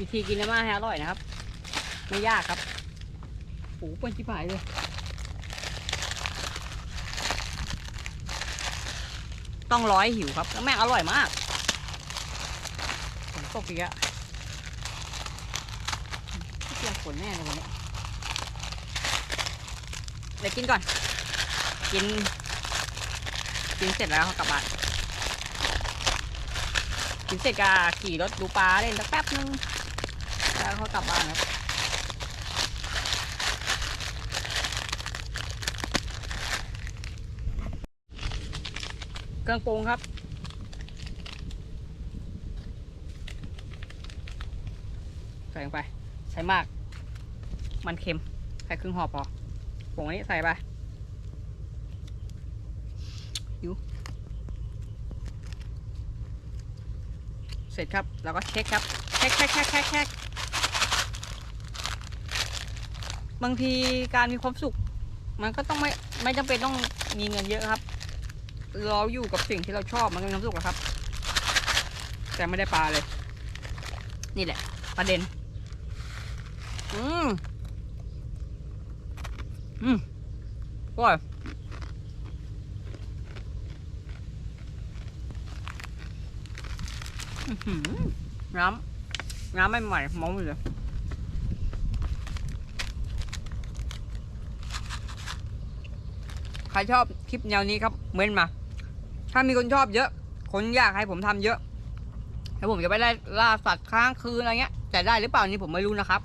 วิธีกินมาให้อร่อยนะครับ ไม่ยากครับโอ้โหเปิ้ลชิบหายเลยต้องร้อยหิวครับแล้วแม่งอร่อยมากฝนตกอีกอะเปียกฝนแน่เลยวันนี้เดี๋ยวกินก่อน กิน กินเสร็จแล้วกลับบ้านกินเสร็จก็ขี่รถดูปลาเล่นสักแป๊บนึง แล้วเขากลับบ้านครับเครื่องปรุงครับ ใส่ลงไปใส่มาก มันเค็ม ใส่ครึ่งห่อพอผงนี้ใส่ไปยูเสร็จครับ แล้วก็เช็คครับ เช็คเช็คเช็คเช็คเช็ค บางทีการมีความสุข มันก็ต้องไม่ไม่จำเป็นต้องมีเงินเยอะครับ เราอยู่กับสิ่งที่เราชอบมันก็มีความสุขอะครับ แต่ไม่ได้ปลาเลย นี่แหละ ประเด็น อืมอืมอร่อยอื้อหือน้ำน้ำไม่ใหม่ๆมองไม่เลย ใครชอบคลิปแนวนี้ครับเม้นมา ถ้ามีคนชอบเยอะ คนอยากให้ผมทำเยอะแล้วผมจะไปไล่ล่าสัตว์ค้างคืนอะไรเงี้ย แต่ได้หรือเปล่านี่ผมไม่รู้นะครับ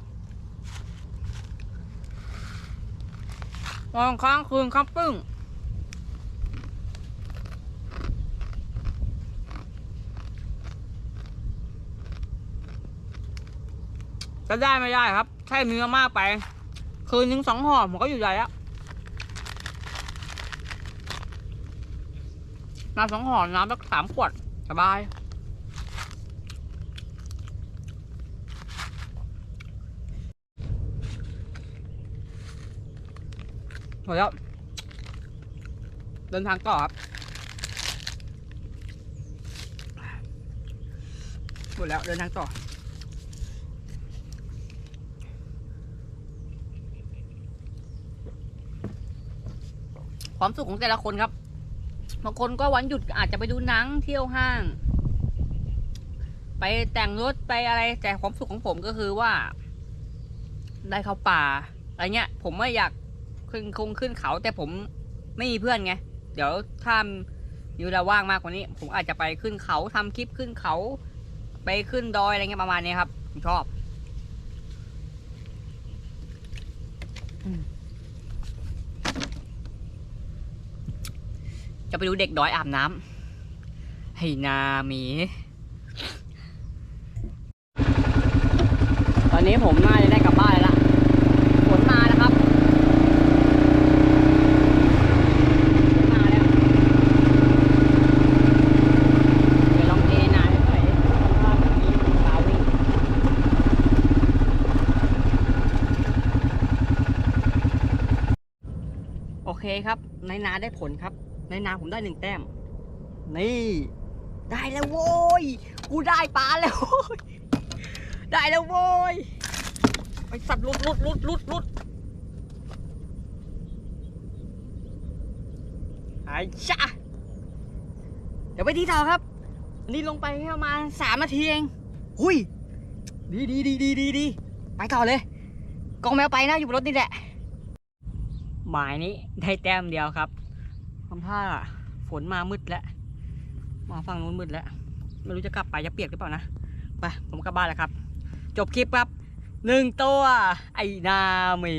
ตอนค้างคืนครับปึ้งจะได้ไม่ได้ครับ แค่มีมามากไป คืนหนึ่งสองห่อผมก็อยู่ใจแล้ว น้ำสองห่อน้ำสักสามขวดสบายหมดแล้วเดินทางต่อครับหมดแล้วเดินทางต่อความสุขของแต่ละคนครับ บางคนก็วันหยุดอาจจะไปดูหนังเที่ยวห้าง ไปแต่งรถไปอะไรแต่ความสุขของผมก็คือว่า ได้เข้าป่าอะไรเงี้ย ผมไม่อยากขึ้นคงขึ้นเขาแต่ผมไม่มีเพื่อนไง เดี๋ยวถ้ามีเวลาว่างมากกว่านี้ ผมอาจจะไปขึ้นเขาทำคลิปขึ้นเขา ไปขึ้นดอยอะไรเงี้ยประมาณนี้ครับผมชอบ อืม จะไปดูเด็กดอยอาบน้ำให้นาหมี ตอนนี้ผมน่าจะได้กลับบ้านแล้วล่ะฝนมาแล้วครับนมาแล้วเดี๋ยวลองเทนาให้ด้วยโอเคครับ ในนาได้ผลครับ ในนาผมได้หนึ่งแต้ม นี่ ได้แล้วโว้ย กูได้ปลาแล้วโว้ยได้แล้วโว้ย ไอสัตว์หลุดหลุดหลุดหลุดหลุดไอ้ชะเดี๋ยวไปที่ต่อครับนี่ลงไปแค่ประมาณสามนาทีเองหุยดีดีดีดีดีดีไปต่อเลย กองแมวไปนะอยู่บนรถนี่แหละหมายนี้ได้แต้มเดียวครับ ทำท่าฝนมามืดแล้วมาฝั่งนู้นมืดแล้วไม่รู้จะกลับไปจะเปียกหรือเปล่านะไปผมกลับบ้านแล้วครับ จบคลิปครับหนึ่งตัว ไอ้นาหมี